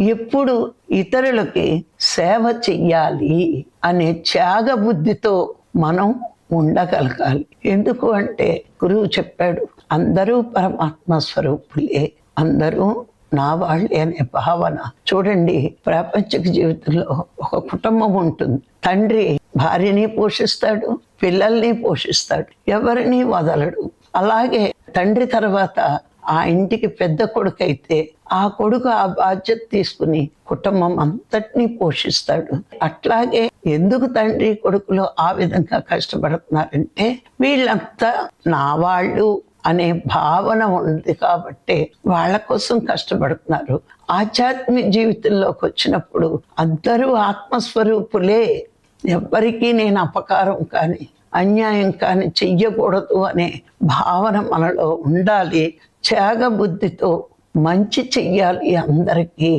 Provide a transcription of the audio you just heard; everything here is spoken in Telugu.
ఎప్పుడు ఇతరులకి సేవ చెయ్యాలి అనే త్యాగ బుద్ధితో మనం ఉండగలగాలి. ఎందుకు అంటే గురువు చెప్పాడు అందరూ పరమాత్మ స్వరూపులే అందరూ నా వాళ్ళే అనే భావన. చూడండి ప్రాపంచిక జీవితంలో ఒక కుటుంబం ఉంటుంది. తండ్రి భార్యని పోషిస్తాడు పిల్లల్ని పోషిస్తాడు ఎవరిని వదలడు. అలాగే తండ్రి తర్వాత ఆ ఇంటికి పెద్ద కొడుకు అయితే ఆ కొడుకు ఆ బాధ్యత తీసుకుని కుటుంబం అంతటినీ పోషిస్తాడు. అట్లాగే ఎందుకు తండ్రి కొడుకులు ఆ విధంగా కష్టపడుతున్నారంటే వీళ్ళంతా నా వాళ్ళు అనే భావన ఉంది కాబట్టి వాళ్ళ కోసం కష్టపడుతున్నారు. ఆధ్యాత్మిక జీవితంలోకి వచ్చినప్పుడు అందరూ ఆత్మస్వరూపులే. ఎవ్వరికీ నేను అపకారం కానీ అన్యాయం కానీ చెయ్యకూడదు అనే భావన మనలో ఉండాలి. త్యాగబుద్ధితో మంచి చెయ్యాలి అందరికీ.